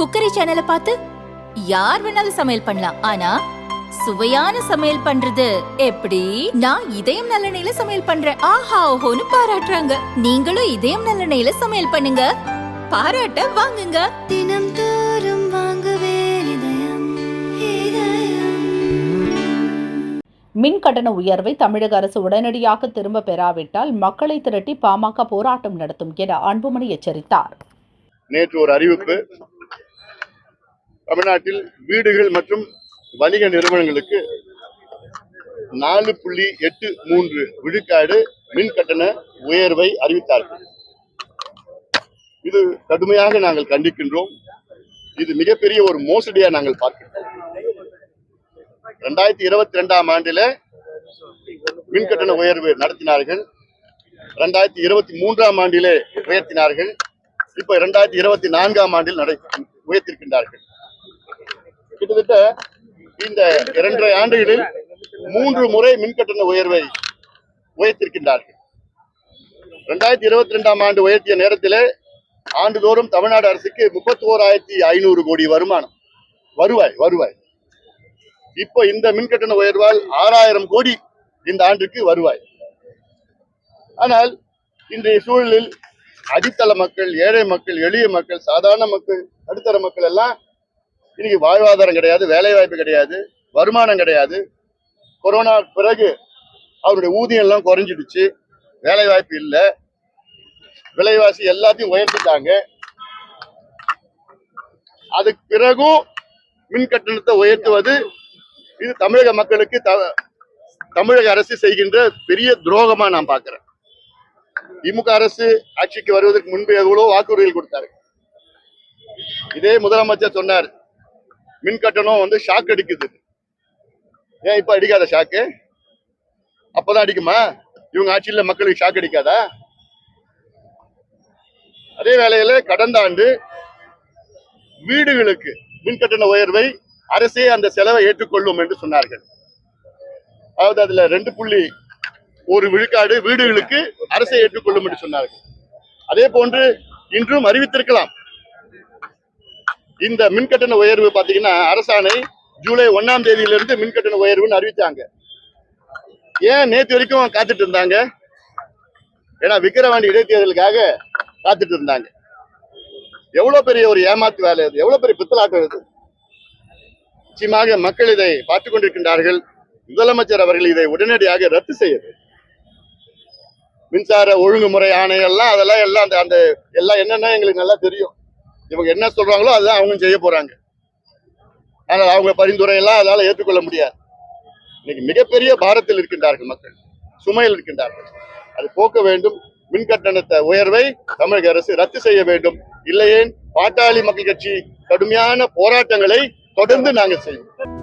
Cookery சேனலை பார்த்து யார் வேணாலும் சமையல் பண்ணலாம். ஆனா சுவையான சமையல் பண்றது எப்படி? நான் இதயம் நல்லெண்ணெயில சமையல் பண்றேன். ஆஹா ஓஹோன்னு பாராட்டுறாங்க. நீங்களும் இதயம் நல்லெண்ணெயில சமையல் பண்ணுங்க. பாராட்ட வாங்குங்க. தினம் தோறும் வாங்குவே இதயம் இதயம். மின் கட்டண உயர்வை தமிழக அரசு உடனடியாக திரும்ப பெறாவிட்டால் மக்களை திரட்டி பாமக போராட்டம் நடத்தும் என அன்புமணி எச்சரித்தார். நேற்று ஒரு அறிவிப்பு தமிழ்நாட்டில் வீடுகள் மற்றும் வணிக நிறுவனங்களுக்கு நாலு புள்ளி எட்டு மூன்று விழுக்காடு மின் கட்டண உயர்வை அறிவித்தார்கள். இது கடுமையாக நாங்கள் கண்டிக்கின்றோம். இது மிகப்பெரிய ஒரு மோசடியா நாங்கள் பார்க்கின்றோம். ரெண்டாயிரத்தி இருபத்தி ரெண்டாம் ஆண்டில மின் கட்டண உயர்வு நடத்தினார்கள். ரெண்டாயிரத்தி இருபத்தி மூன்றாம் ஆண்டிலே உயர்த்தினார்கள். இப்ப இரண்டாயிரத்தி இருபத்தி நான்காம் ஆண்டில் நடை உயர்த்திருக்கின்றார்கள். கிட்டத்தட்ட இந்த இரண்டரை ஆண்டுகளில் மூன்று முறை மின் கட்டண உயர்வை உயர்த்திருக்கின்றார்கள் ரெண்டாயிரத்தி இருபத்தி ரெண்டாம் ஆண்டு உயர்த்திய நேரத்திலே ஆண்டுதோறும் தமிழ்நாடு அரசுக்கு முப்பத்தி ஓராயிரத்தி ஐநூறு கோடி வருமானம். வருவாய் வருவாய். இப்போ இந்த மின் கட்டண உயர்வால் ஆறாயிரம் கோடி இந்த ஆண்டுக்கு வருவாய். ஆனால் இன்றைய சூழலில் அடித்தள மக்கள் ஏழை மக்கள் எளிய மக்கள் சாதாரண மக்கள் நடுத்தர மக்கள் எல்லாம் இன்னைக்கு வாழ்வாதாரம் கிடையாது வேலை வாய்ப்பு கிடையாது வருமானம் கிடையாது. கொரோனா பிறகு அவருடைய ஊதியம் எல்லாம் குறைஞ்சிடுச்சு. வேலை வாய்ப்பு இல்லை. விலைவாசி எல்லாத்தையும் உயர்த்திட்டாங்க. அதுக்கு பிறகும் மின் கட்டணத்தை உயர்த்துவது இது தமிழக மக்களுக்கு த- தமிழக அரசு செய்கின்ற பெரிய துரோகமா நான் பாக்குறேன் திமுக அரசு ஆட்சிக்கு வருவதற்கு முன்பு எவ்வளவு வாக்குறுதிகள் கொடுத்தாரு. இதே முதலமைச்சர் சொன்னார் மின் கட்டணம் வந்து ஷாக் அடிக்குது. ஏன் இப்ப அடிக்காத ஷாக்கு அப்பதான் அடிக்குமா? இவங்க ஆட்சியில மக்களுக்கு ஷாக் அடிக்காதா? அதே வேளையில கடந்த ஆண்டு வீடுகளுக்கு மின் கட்டண உயர்வை அரசே அந்த செலவை ஏற்றுக்கொள்ளும் என்று சொன்னார்கள். அதாவது அதுல ரெண்டு புள்ளி ஒரு விழுக்காடு வீடுகளுக்கு அரசை ஏற்றுக்கொள்ளும் என்று சொன்னார்கள். அதே போன்று இன்றும் அறிவித்திருக்கலாம். இந்த மின்கட்டண உயர்வு பாத்தீங்கன்னா அரசாணை ஜூலை ஒன்னாம் தேதியிலிருந்து மின்கட்டண உயர்வுன்னு அறிவித்தாங்க ஏன் நேத்து வரைக்கும் காத்துட்டு இருந்தாங்க? ஏன்னா விக்கிரவாண்டி இடைத்தேர்தலுக்காக காத்துட்டு இருந்தாங்க. எவ்வளவு பெரிய ஒரு ஏமாத்து வேலை இது எவ்வளவு பெரிய பித்தலாட்டம் இது? நிச்சயமாக மக்கள் இதை பார்த்துக் கொண்டிருக்கின்றார்கள். முதலமைச்சர் அவர்கள் இதை உடனடியாக ரத்து செய்ய மின்சார ஒழுங்குமுறை ஆணையெல்லாம் அதெல்லாம் எல்லாம் அந்த அந்த எல்லாம் என்னென்ன எங்களுக்கு நல்லா தெரியும். இவங்க என்ன சொல்றாங்களோ அதுதான் அவங்க செய்ய போறாங்க. ஆனால் அவங்க பரிந்துரையெல்லாம் அதனால ஏற்றுக்கொள்ள முடியாது. இன்னைக்கு மிகப்பெரிய பாரத்தில் இருக்கின்றார்கள் மக்கள். சுமையில் இருக்கின்றார்கள். அது போக்க வேண்டும். மின் கட்டணத்தை உயர்வை தமிழக அரசு ரத்து செய்ய வேண்டும். இல்லையேன் பாட்டாளி மக்கள் கட்சி கடுமையான போராட்டங்களை தொடர்ந்து நாங்கள் செய்வோம்.